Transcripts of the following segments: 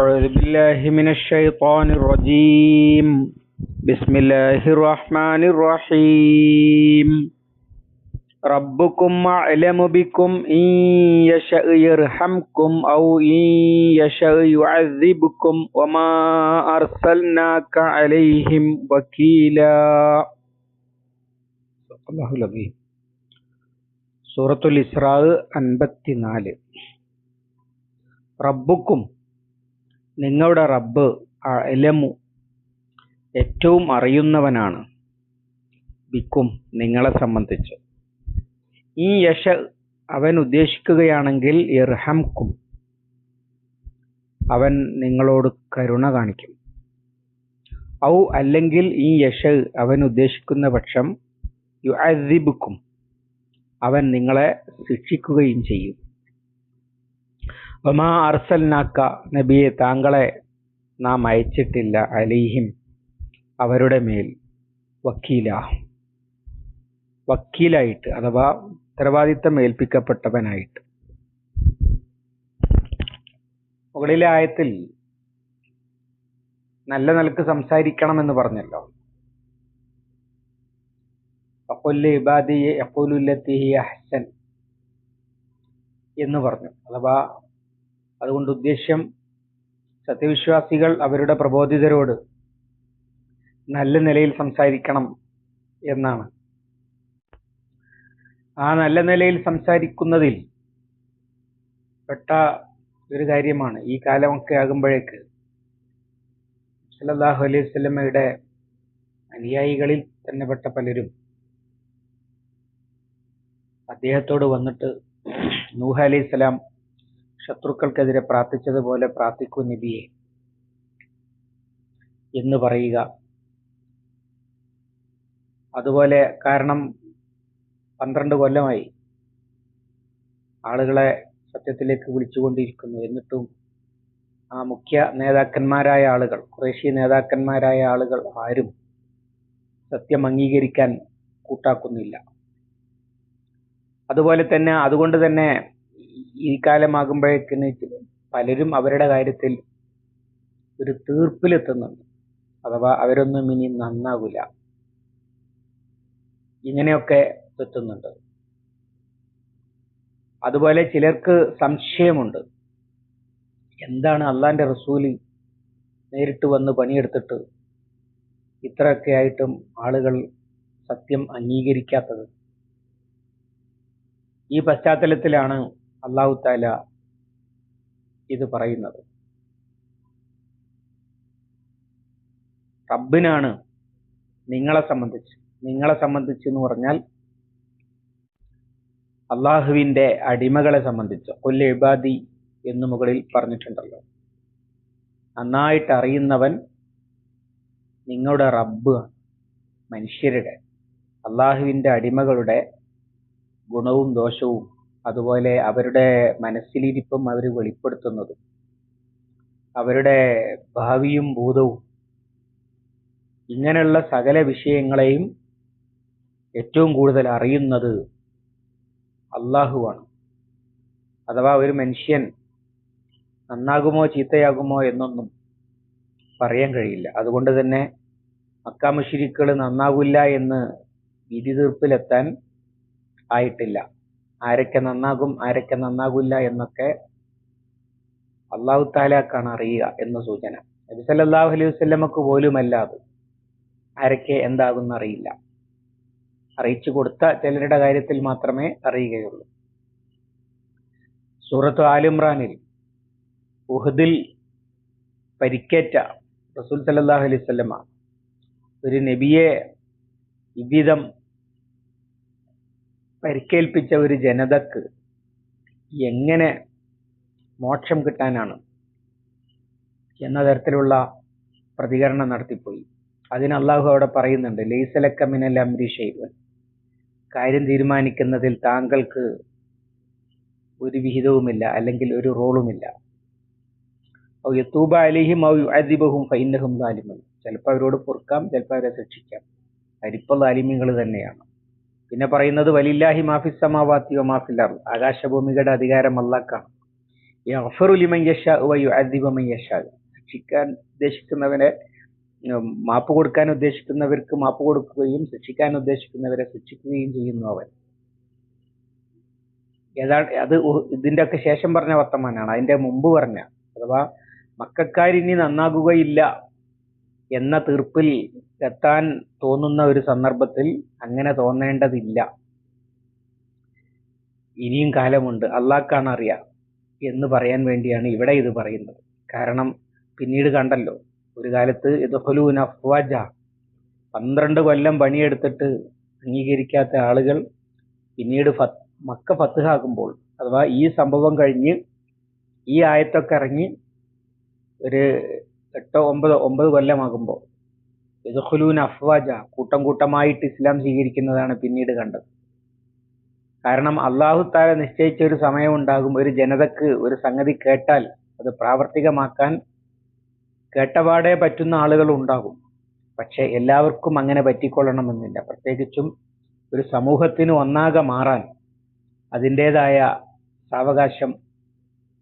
أعوذ بالله من الشيطان الرجيم بسم الله الرحمن الرحيم ربكم أعلم بكم إن يشأ يرحمكم أو إن يشأ يعذبكم وما أرسلناك عليهم وكيلا الله العظيم സൂറത്തുൽ ഇസ്രാ അൻപത്തിനാല് റബ്ബുക്കും നിങ്ങളുടെ റബ്ബ് അലമു ഏറ്റവും അറിയുന്നവനാണ്. ബിക്കും നിങ്ങളെ സംബന്ധിച്ച്. ഈ യശ അവൻ ഉദ്ദേശിക്കുകയാണെങ്കിൽ ഇർഹംക്കും. അവൻ നിങ്ങളോട് കരുണ കാണിക്കും. ഔ അല്ലെങ്കിൽ ഈ യശ അവൻ ഉദ്ദേശിക്കുന്ന പക്ഷം യു അവൻ നിങ്ങളെ ശിക്ഷിക്കുകയും ചെയ്യും. ഒമാ അർസൽനാക്ക നബിയെ താങ്കളെ നാം അയച്ചിട്ടില്ല അലീഹിം അവരുടെ മേൽ വക്കീല. വക്കീലായിട്ട് അഥവാ ഉത്തരവാദിത്തം ഏൽപ്പിക്കപ്പെട്ടവനായിട്ട്. മുകളിലെ ആയത്തിൽ നല്ല നിലയ്ക്ക് സംസാരിക്കണമെന്ന് പറഞ്ഞല്ലോ. എന്ന് പറഞ്ഞു. അഥവാ അതുകൊണ്ട് ഉദ്ദേശ്യം സത്യവിശ്വാസികൾ അവരുടെ പ്രബോധിതരോട് നല്ല നിലയിൽ സംസാരിക്കണം എന്നാണ്. ആ നല്ല നിലയിൽ സംസാരിക്കുന്നതിൽ പെട്ട ഒരു കാര്യമാണ്. ഈ കാലമൊക്കെ ആകുമ്പോഴേക്ക് സല്ലല്ലാഹു അലൈഹി സ്വലമയുടെ അനുയായികളിൽ തന്നെ പെട്ട പലരും അദ്ദേഹത്തോട് വന്നിട്ട് നൂഹ അലൈഹി സ്വലാം ശത്രുക്കൾക്കെതിരെ പ്രാർത്ഥിച്ചതുപോലെ പ്രാർത്ഥിക്കൂ നബിയെ. എന്ന് പറയുക. അതുപോലെ കാരണം പന്ത്രണ്ട് കൊല്ലമായി ആളുകളെ സത്യത്തിലേക്ക് വിളിച്ചുകൊണ്ടിരിക്കുന്നു. എന്നിട്ടും ആ മുഖ്യ നേതാക്കന്മാരായ ആളുകൾ കുറേശ്യ നേതാക്കന്മാരായ ആളുകൾ ആരും സത്യം അംഗീകരിക്കാൻ കൂട്ടാക്കുന്നില്ല. അതുപോലെ തന്നെ അതുകൊണ്ട് തന്നെ ഈ കാലമാകുമ്പോഴേക്കിന് പലരും അവരുടെ കാര്യത്തിൽ ഒരു തീർപ്പിലെത്തുന്നുണ്ട്. അഥവാ അവരൊന്നും ഇനി നന്നാവില്ല ഇങ്ങനെയൊക്കെ എത്തുന്നുണ്ട്. അതുപോലെ ചിലർക്ക് സംശയമുണ്ട്. എന്താണ് അള്ളാന്റെ റസൂൽ നേരിട്ട് വന്ന് പണിയെടുത്തിട്ട് ഇത്രയൊക്കെ ആയിട്ടും ആളുകൾ സത്യം അംഗീകരിക്കാത്തത്? ഈ പശ്ചാത്തലത്തിലാണ് അള്ളാഹു താല ഇത് പറയുന്നത്. റബ്ബിനാണ് നിങ്ങളെ സംബന്ധിച്ച് നിങ്ങളെ സംബന്ധിച്ച് എന്ന് പറഞ്ഞാൽ അള്ളാഹുവിന്റെ അടിമകളെ സംബന്ധിച്ച് കൊല്ല ഇബാദി എന്ന് മുകളിൽ പറഞ്ഞിട്ടുണ്ടല്ലോ. നന്നായിട്ട് അറിയുന്നവൻ നിങ്ങളുടെ റബ്ബ് മനുഷ്യരുടെ. അള്ളാഹുവിന്റെ അടിമകളുടെ ഗുണവും ദോഷവും അതുപോലെ അവരുടെ മനസ്സിലിരിപ്പും അവർ വെളിപ്പെടുത്തുന്നതും അവരുടെ ഭാവിയും ഭൂതവും ഇങ്ങനെയുള്ള സകല വിഷയങ്ങളെയും ഏറ്റവും കൂടുതൽ അറിയുന്നത് അള്ളാഹുവാണ്. അഥവാ ഒരു മനുഷ്യൻ നന്നാകുമോ ചീത്തയാകുമോ എന്നൊന്നും പറയാൻ കഴിയില്ല. അതുകൊണ്ട് തന്നെ മക്കാമുഷിരിക്കൾ നന്നാകില്ല എന്ന് വിധി തീർപ്പിലെത്താൻ ആയിട്ടില്ല. ആരൊക്കെ നന്നാകും ആരൊക്കെ നന്നാകില്ല എന്നൊക്കെ അള്ളാഹു താലാക്കാണ് അറിയുക എന്ന സൂചന. നബി സല്ലല്ലാഹു അലൈഹി വസല്ലമക്ക് പോലുമല്ല അത്. ആരൊക്കെ എന്താകുന്ന അറിയില്ല. അറിയിച്ചു കൊടുത്ത ചിലരുടെ കാര്യത്തിൽ മാത്രമേ അറിയുകയുള്ളൂ. സൂറത്ത് ആലിമ്രാനിൽ ഉഹദിൽ പരിക്കേറ്റ റസൂൽ സല്ലല്ലാഹു അലൈഹി വസല്ലമ ഒരു നബിയെ ഇവിധം പരിക്കേൽപ്പിച്ച ഒരു ജനതക്ക് എങ്ങനെ മോക്ഷം കിട്ടാനാണ് എന്ന തരത്തിലുള്ള പ്രതികരണം നടത്തിപ്പോയി. അതിന് അള്ളാഹു അവിടെ പറയുന്നുണ്ട് ലൈസലക്ക മിനൽ അംരി ഷൈവൻ കാര്യം തീരുമാനിക്കുന്നതിൽ താങ്കൾക്ക് ഒരു വിഹിതവുമില്ല അല്ലെങ്കിൽ ഒരു റോളുമില്ല. യത്തൂബ അലിഹിം ഔ ഫൈനഹും ഫൈന്നഹും ലാലിമൻ ചിലപ്പോൾ അവരോട് പൊറുക്കാം ചിലപ്പോൾ അവരെ ശിക്ഷിക്കാം. അരിപ്പ ലാലിമ്യങ്ങൾ തന്നെയാണ്. പിന്നെ പറയുന്നത് വലില്ലാഹി മാഫിസ് സമാവാത്തി മാഫില്ലർ ആകാശഭൂമികളുടെ അധികാരം അള്ളാക്കാണ്. യഗ്ഫിറു ലിമൻ യശാ വ യുഅദ്ദിബു മൻ യശാ. ശിക്ഷിക്കാൻ ഉദ്ദേശിക്കുന്നവനെ മാപ്പ് കൊടുക്കാൻ ഉദ്ദേശിക്കുന്നവർക്ക് മാപ്പ് കൊടുക്കുകയും ശിക്ഷിക്കാൻ ഉദ്ദേശിക്കുന്നവരെ ശിക്ഷിക്കുകയും ചെയ്യുന്നു അവൻ. ഏതാണ് അത് ഇതിന്റെ ഒക്കെ ശേഷം പറഞ്ഞ വർത്തമാനാണ്. അതിന്റെ മുമ്പ് പറഞ്ഞ അഥവാ മക്കാരിനി നന്നാകുകയില്ല എന്ന തീർപ്പിൽ എത്താൻ തോന്നുന്ന ഒരു സന്ദർഭത്തിൽ അങ്ങനെ തോന്നേണ്ടതില്ല. ഇനിയും കാലമുണ്ട്. അള്ളാഹ്ക്കാണ് അറിയാം എന്ന് പറയാൻ വേണ്ടിയാണ് ഇവിടെ ഇത് പറയുന്നത്. കാരണം പിന്നീട് കണ്ടല്ലോ ഒരു കാലത്ത് ഇദ്ഖുലൂന അഫ്വാജ പന്ത്രണ്ട് കൊല്ലം പണിയെടുത്തിട്ട് അംഗീകരിക്കാത്ത ആളുകൾ പിന്നീട് ഫത്ത് മക്ക ഫത്തുഹാക്കുമ്പോൾ അഥവാ ഈ സംഭവം കഴിഞ്ഞ് ഈ ആയത്തൊക്കെ ഇറങ്ങി ഒരു എട്ടോ ഒമ്പതോ ഒമ്പത് കൊല്ലമാകുമ്പോൾ ഇദ്ഖുലൂന അഫ്വാജ കൂട്ടം കൂട്ടമായിട്ട് ഇസ്ലാം സ്വീകരിക്കുന്നതാണ് പിന്നീട് കണ്ടത്. കാരണം അള്ളാഹു താര നിശ്ചയിച്ച ഒരു സമയം ഉണ്ടാകും ഒരു ജനതക്ക് ഒരു സംഗതി കേട്ടാൽ അത് പ്രാവർത്തികമാക്കാൻ കേട്ടപാടെ പറ്റുന്ന ആളുകൾ ഉണ്ടാകും പക്ഷെ എല്ലാവർക്കും അങ്ങനെ പറ്റിക്കൊള്ളണമെന്നില്ല. പ്രത്യേകിച്ചും ഒരു സമൂഹത്തിന് ഒന്നാകെ മാറാൻ അതിന്റെതായ സാവകാശം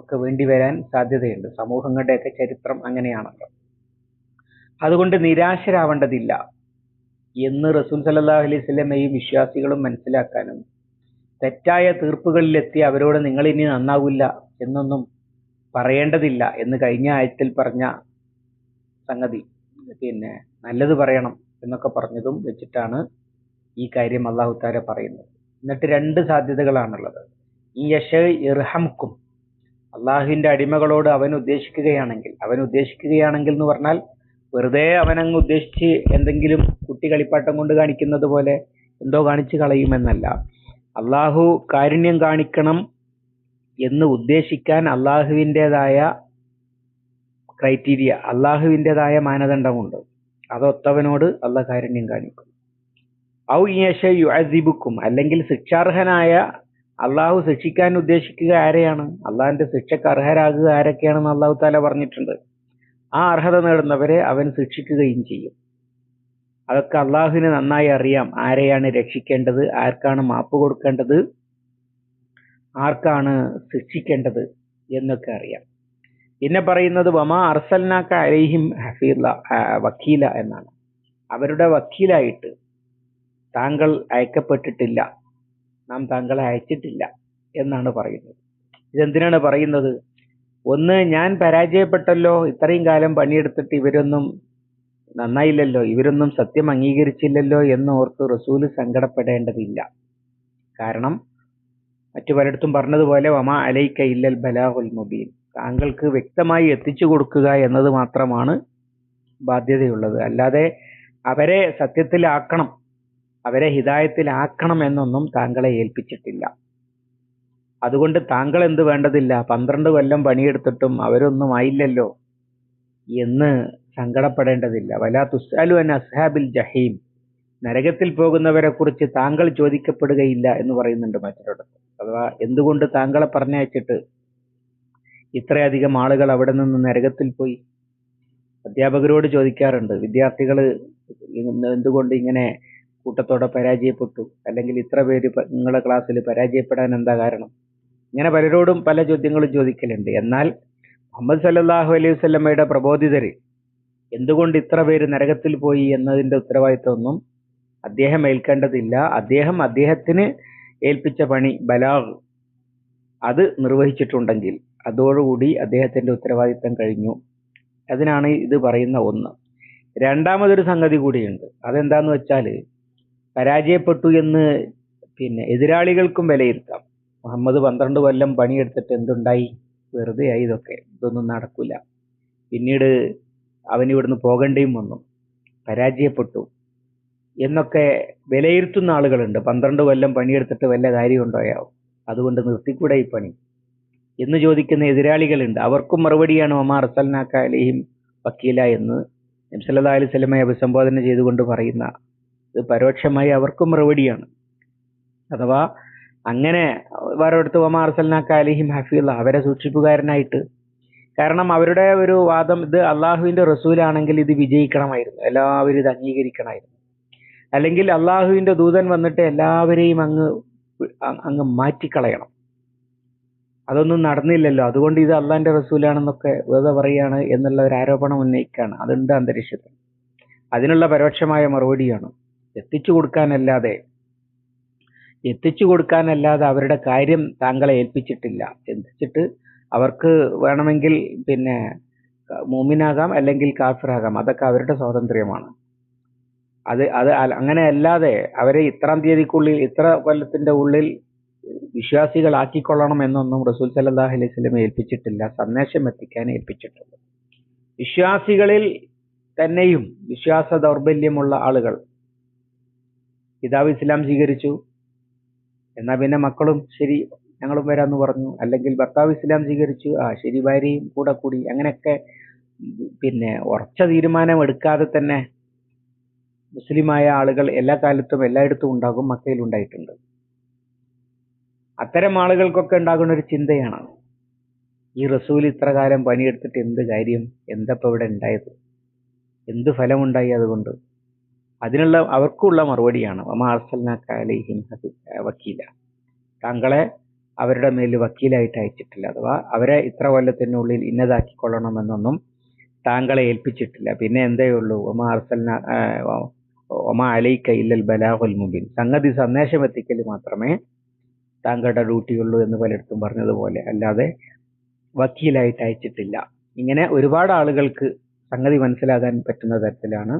ഒക്കെ വേണ്ടി വരാൻ സാധ്യതയുണ്ട്. സമൂഹങ്ങളുടെയൊക്കെ ചരിത്രം അങ്ങനെയാണല്ലോ. അതുകൊണ്ട് നിരാശരാവേണ്ടതില്ല എന്ന് റസൂൽ സല്ലല്ലാഹു അലൈഹി സ്വലമയും വിശ്വാസികളും മനസ്സിലാക്കാനും തെറ്റായ തീർപ്പുകളിലെത്തി അവരോട് നിങ്ങൾ ഇനി നന്നാവില്ല എന്നൊന്നും പറയേണ്ടതില്ല എന്ന് കഴിഞ്ഞ ആയത്തിൽ പറഞ്ഞ സംഗതി. പിന്നെ നല്ലത് പറയണം എന്നൊക്കെ പറഞ്ഞതും വെച്ചിട്ടാണ് ഈ കാര്യം അള്ളാഹുത്താര പറയുന്നത്. എന്നിട്ട് രണ്ട് സാധ്യതകളാണുള്ളത്. ഈ യശ ഇർഹംക്കും അള്ളാഹുവിന്റെ അടിമകളോട് അവൻ ഉദ്ദേശിക്കുകയാണെങ്കിൽ അവൻ ഉദ്ദേശിക്കുകയാണെങ്കിൽ എന്ന് പറഞ്ഞാൽ വെറുതെ അവനങ്ങ് ഉദ്ദേശിച്ച് എന്തെങ്കിലും കുട്ടി കളിപ്പാട്ടം കൊണ്ട് കാണിക്കുന്നത് പോലെ എന്തോ കാണിച്ചു കളയുമെന്നല്ല. അള്ളാഹു കാരുണ്യം കാണിക്കണം എന്ന് ഉദ്ദേശിക്കാൻ അള്ളാഹുവിന്റെതായ ക്രൈറ്റീരിയ അള്ളാഹുവിന്റെതായ മാനദണ്ഡമുണ്ട്. അതൊത്തവനോട് അള്ളാഹ് കാരുണ്യം കാണിക്കും. ഔ യേശ യുഅസിബുക്കും അല്ലെങ്കിൽ ശിക്ഷാർഹനായ അള്ളാഹു ശിക്ഷിക്കാൻ ഉദ്ദേശിക്കുക ആരെയാണ്? അള്ളാഹിന്റെ ശിക്ഷക്ക് അർഹരാകുക ആരൊക്കെയാണെന്ന് അള്ളാഹു താല പറഞ്ഞിട്ടുണ്ട്. ആ അർഹത നേടുന്നവരെ അവൻ ശിക്ഷിക്കുകയും ചെയ്യും. അതൊക്കെ അള്ളാഹുവിന് നന്നായി അറിയാം ആരെയാണ് രക്ഷിക്കേണ്ടത് ആർക്കാണ് മാപ്പ് കൊടുക്കേണ്ടത് ആർക്കാണ് ശിക്ഷിക്കേണ്ടത് എന്നൊക്കെ അറിയാം. പിന്നെ പറയുന്നത് വമാ അർസൽനാക്ക അലൈഹിം ഹഫീല വക്കീല എന്നാണ്. അവരുടെ വക്കീലായിട്ട് താങ്കൾ അയക്കപ്പെട്ടിട്ടില്ല. നാം താങ്കളെ അയച്ചിട്ടില്ല എന്നാണ് പറയുന്നത്. ഇതെന്തിനാണ് പറയുന്നത്? ഒന്ന് ഞാൻ പരാജയപ്പെട്ടല്ലോ ഇത്രയും കാലം പണിയെടുത്തിട്ട് ഇവരൊന്നും നന്നായില്ലല്ലോ ഇവരൊന്നും സത്യം അംഗീകരിച്ചില്ലല്ലോ എന്ന് ഓർത്ത് റസൂൽ സങ്കടപ്പെടേണ്ടതില്ല. കാരണം മറ്റു പലയിടത്തും പറഞ്ഞതുപോലെ വമ അലൈക്ക ഇല്ലൽ ബലാഹുൽ മുബീൻ. താങ്കൾക്ക് വ്യക്തമായി എത്തിച്ചു കൊടുക്കുക എന്നത് മാത്രമാണ് ബാധ്യതയുള്ളത്. അല്ലാതെ അവരെ സത്യത്തിലാക്കണം. അവരെ ഹിതായത്തിലാക്കണം എന്നൊന്നും താങ്കളെ ഏൽപ്പിച്ചിട്ടില്ല. അതുകൊണ്ട് താങ്കൾ എന്ത് വേണ്ടതില്ല? പന്ത്രണ്ട് കൊല്ലം പണിയെടുത്തിട്ടും അവരൊന്നും ആയില്ലല്ലോ എന്ന് സങ്കടപ്പെടേണ്ടതില്ല. വലാ തുസ്അലു അൻ അസ്ഹാബിൽ ജഹീം. നരകത്തിൽ പോകുന്നവരെ കുറിച്ച് താങ്കൾ ചോദിക്കപ്പെടുകയില്ല എന്ന് പറയുന്നുണ്ട് മറ്റൊരിടത്ത്. അഥവാ എന്തുകൊണ്ട് താങ്കളെ പറഞ്ഞയച്ചിട്ട് ഇത്രയധികം ആളുകൾ അവിടെ നിന്ന് നരകത്തിൽ പോയി? അധ്യാപകരോട് ചോദിക്കാറുണ്ട്. വിദ്യാർത്ഥികൾ എന്തുകൊണ്ട് ഇങ്ങനെ കൂട്ടത്തോടെ പരാജയപ്പെട്ടു. അല്ലെങ്കിൽ ഇത്ര പേര് നിങ്ങളുടെ ക്ലാസ്സിൽ പരാജയപ്പെടാൻ എന്താ കാരണം? ഇങ്ങനെ പലരോടും പല ചോദ്യങ്ങളും ചോദിക്കലുണ്ട്. എന്നാൽ മുഹമ്മദ് സല്ലല്ലാഹു അലൈഹി വസല്ലമയുടെ പ്രബോധിതര് എന്തുകൊണ്ട് ഇത്ര പേര് നരകത്തിൽ പോയി എന്നതിന്റെ ഉത്തരവാദിത്വമൊന്നും അദ്ദേഹം ഏൽക്കേണ്ടതില്ല. അദ്ദേഹം അദ്ദേഹത്തിന് ഏൽപ്പിച്ച പണി ബലാഗ്. അത് നിർവഹിച്ചിട്ടുണ്ടെങ്കിൽ അതോടുകൂടി അദ്ദേഹത്തിന്റെ ഉത്തരവാദിത്തം കഴിഞ്ഞു. അതിനാണ് ഇത് പറയുന്ന ഒന്ന്. രണ്ടാമതൊരു സംഗതി കൂടിയുണ്ട്. അതെന്താന്ന് വെച്ചാൽ പരാജയപ്പെട്ടു എന്ന് പിന്നെ എതിരാളികൾക്കും വിലയിരുത്താം. മുഹമ്മദ് പന്ത്രണ്ട് കൊല്ലം പണിയെടുത്തിട്ട് എന്തുണ്ടായി? വെറുതെ ആയി ഇതൊക്കെ. ഇതൊന്നും നടക്കില്ല പിന്നീട് അവൻ ഇവിടുന്ന് പോകേണ്ടിയും വന്നു. പരാജയപ്പെട്ടു. എന്നൊക്കെ വിലയിരുത്തുന്ന ആളുകളുണ്ട്. പന്ത്രണ്ട് കൊല്ലം പണിയെടുത്തിട്ട് വല്ല കാര്യമുണ്ടോയാവും അതുകൊണ്ട് നിർത്തിക്കൂടെ ഈ പണി? എന്ന് ചോദിക്കുന്ന എതിരാളികളുണ്ട്. അവർക്കും മറുപടിയാണ് ഒമാർ അസൽനാക്ക അലിഹിം വക്കീല എന്ന്. നബ്സല്ലാ അലൈഹി സ്വലമെ അഭിസംബോധന ചെയ്തുകൊണ്ട് പറയുന്ന ഇത് പരോക്ഷമായി അവർക്കും മറുപടിയാണ് അഥവാ അങ്ങനെ വേറെടുത്ത് അലിഹിം ഹഫീല അവരെ സൂക്ഷിപ്പുകാരനായിട്ട് കാരണം അവരുടെ ഒരു വാദം ഇത് അള്ളാഹുവിന്റെ റസൂലാണെങ്കിൽ ഇത് വിജയിക്കണമായിരുന്നു. എല്ലാവരും ഇത് അംഗീകരിക്കണമായിരുന്നു. അല്ലെങ്കിൽ അള്ളാഹുവിന്റെ ദൂതൻ വന്നിട്ട് എല്ലാവരെയും അങ്ങ് അങ്ങ് മാറ്റിക്കളയണം. അതൊന്നും നടന്നില്ലല്ലോ. അതുകൊണ്ട് ഇത് അള്ളാന്റെ റസൂലാണെന്നൊക്കെ വെറുതെ പറയാണ് എന്നുള്ള ഒരു ആരോപണം ഉന്നയിക്കുകയാണ് അതുണ്ട് അന്തരീക്ഷത്തിൽ? അതിനുള്ള പരോക്ഷമായ മറുപടിയാണ്. എത്തിച്ചു കൊടുക്കാനല്ലാതെ എത്തിച്ചു കൊടുക്കാനല്ലാതെ അവരുടെ കാര്യം താങ്കളെ ഏൽപ്പിച്ചിട്ടില്ല. എന്തിച്ചിട്ട് അവർക്ക് വേണമെങ്കിൽ പിന്നെ മൂമിനാകാം അല്ലെങ്കിൽ കാഫിറാകാം. അതൊക്കെ അവരുടെ സ്വാതന്ത്ര്യമാണ്. അത് അത് അങ്ങനെ അല്ലാതെ അവരെ ഇത്രാം തീയതിക്കുള്ളിൽ ഇത്ര കൊല്ലത്തിന്റെ ഉള്ളിൽ വിശ്വാസികളാക്കിക്കൊള്ളണം എന്നൊന്നും റസൂൽ സല്ലല്ലാഹു അലൈഹി വസല്ലം ഏൽപ്പിച്ചിട്ടില്ല. സന്ദേശം എത്തിക്കാൻ ഏൽപ്പിച്ചിട്ടുണ്ട്. വിശ്വാസികളിൽ തന്നെയും വിശ്വാസ ദൗർബല്യമുള്ള ആളുകൾ പിതാവ് ഇസ്ലാം സ്വീകരിച്ചു. എന്നാ പിന്നെ മക്കളും ശരി ഞങ്ങളും വരാമെന്ന് പറഞ്ഞു. അല്ലെങ്കിൽ ഭർത്താവ് ഇസ്ലാം സ്വീകരിച്ചു. ആ ശരി ഭാര്യയും കൂടെ കൂടി. അങ്ങനെയൊക്കെ പിന്നെ ഉറച്ച തീരുമാനം എടുക്കാതെ തന്നെ മുസ്ലിമായ ആളുകൾ എല്ലാ കാലത്തും എല്ലായിടത്തും ഉണ്ടാകും മക്കയിൽ ഉണ്ടായിട്ടുണ്ട്. അത്തരം ആളുകൾക്കൊക്കെ ഉണ്ടാകുന്ന ഒരു ചിന്തയാണ്. ഈ റസൂൽ ഇത്ര കാലം പണിയെടുത്തിട്ട് എന്ത് കാര്യം? എന്തപ്പോ ഇവിടെ ഉണ്ടായത്? എന്ത് ഫലമുണ്ടായി അതുകൊണ്ട്? അതിനുള്ള അവർക്കുള്ള മറുപടിയാണ്. വക്കീല. താങ്കളെ അവരുടെ മേൽ വക്കീലായിട്ട് അയച്ചിട്ടില്ല. അഥവാ അവരെ ഇത്ര കൊല്ലത്തിനുള്ളിൽ ഇന്നതാക്കിക്കൊള്ളണമെന്നൊന്നും താങ്കളെ ഏൽപ്പിച്ചിട്ടില്ല. പിന്നെ എന്തേ ഉള്ളൂ? ഒമാ അർസൽന ഒമാ അലൈക്ക ഇല്ലൽ ബലാഹുൽ മുബിൻ. സംഗതി സന്ദേശം എത്തിക്കൽ മാത്രമേ താങ്കളുടെ ഡ്യൂട്ടിയുള്ളൂ എന്ന് പലയിടത്തും പറഞ്ഞതുപോലെ. അല്ലാതെ വക്കീലായിട്ട് അയച്ചിട്ടില്ല. ഇങ്ങനെ ഒരുപാട് ആളുകൾക്ക് സംഗതി മനസ്സിലാകാൻ പറ്റുന്ന തരത്തിലാണ്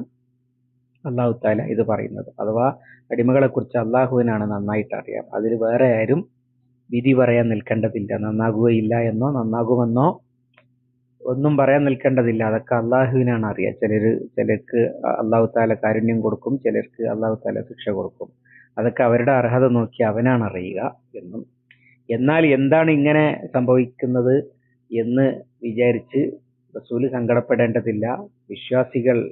അള്ളാഹു താല ഇത് പറയുന്നത്. അഥവാ അടിമകളെ കുറിച്ച് അള്ളാഹുവിനാണ് നന്നായിട്ട് അറിയാം. അതിൽ വേറെ ആരും വിധി പറയാൻ നിൽക്കേണ്ടതില്ല. നന്നാകുകയില്ല എന്നോ നന്നാകുമെന്നോ ഒന്നും പറയാൻ നിൽക്കേണ്ടതില്ല. അതൊക്കെ അള്ളാഹുവിനാണ് അറിയാം. ചിലർ ചിലർക്ക് അള്ളാഹു താല കാരുണ്യം കൊടുക്കും ചിലർക്ക് അള്ളാഹു താല ശിക്ഷ കൊടുക്കും. അതൊക്കെ അവരുടെ അർഹത നോക്കി അവനാണ് അറിയുക എന്നും. എന്നാൽ എന്താണ് ഇങ്ങനെ സംഭവിക്കുന്നത് എന്ന് വിചാരിച്ച് റസൂൽ സങ്കടപ്പെടേണ്ടതില്ല. വിശ്വാസികൾ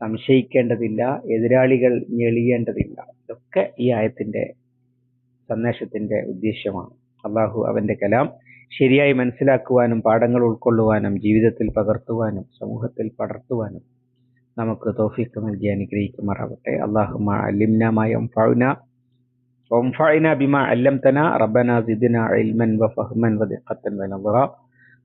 സംശയിക്കേണ്ടതില്ല എതിരാളികൾ ഞെളിയേണ്ടതില്ല ഇതൊക്കെ ഈ ആയത്തിന്റെ സന്ദേശത്തിന്റെ ഉദ്ദേശ്യമാണ് അള്ളാഹു അവന്റെ കലാം ശരിയായി മനസ്സിലാക്കുവാനും പാഠങ്ങൾ ഉൾക്കൊള്ളുവാനും ജീവിതത്തിൽ പകർത്തുവാനും സമൂഹത്തിൽ പടർത്തുവാനും നമുക്ക് തോഫീക്ക് നൽകി അനുഗ്രഹിക്കുമാറാവട്ടെ അള്ളാഹുമ അലിംനമായ وانفعنا بما علمتنا ربنا زدنا علما وفهما ودقة ونظرا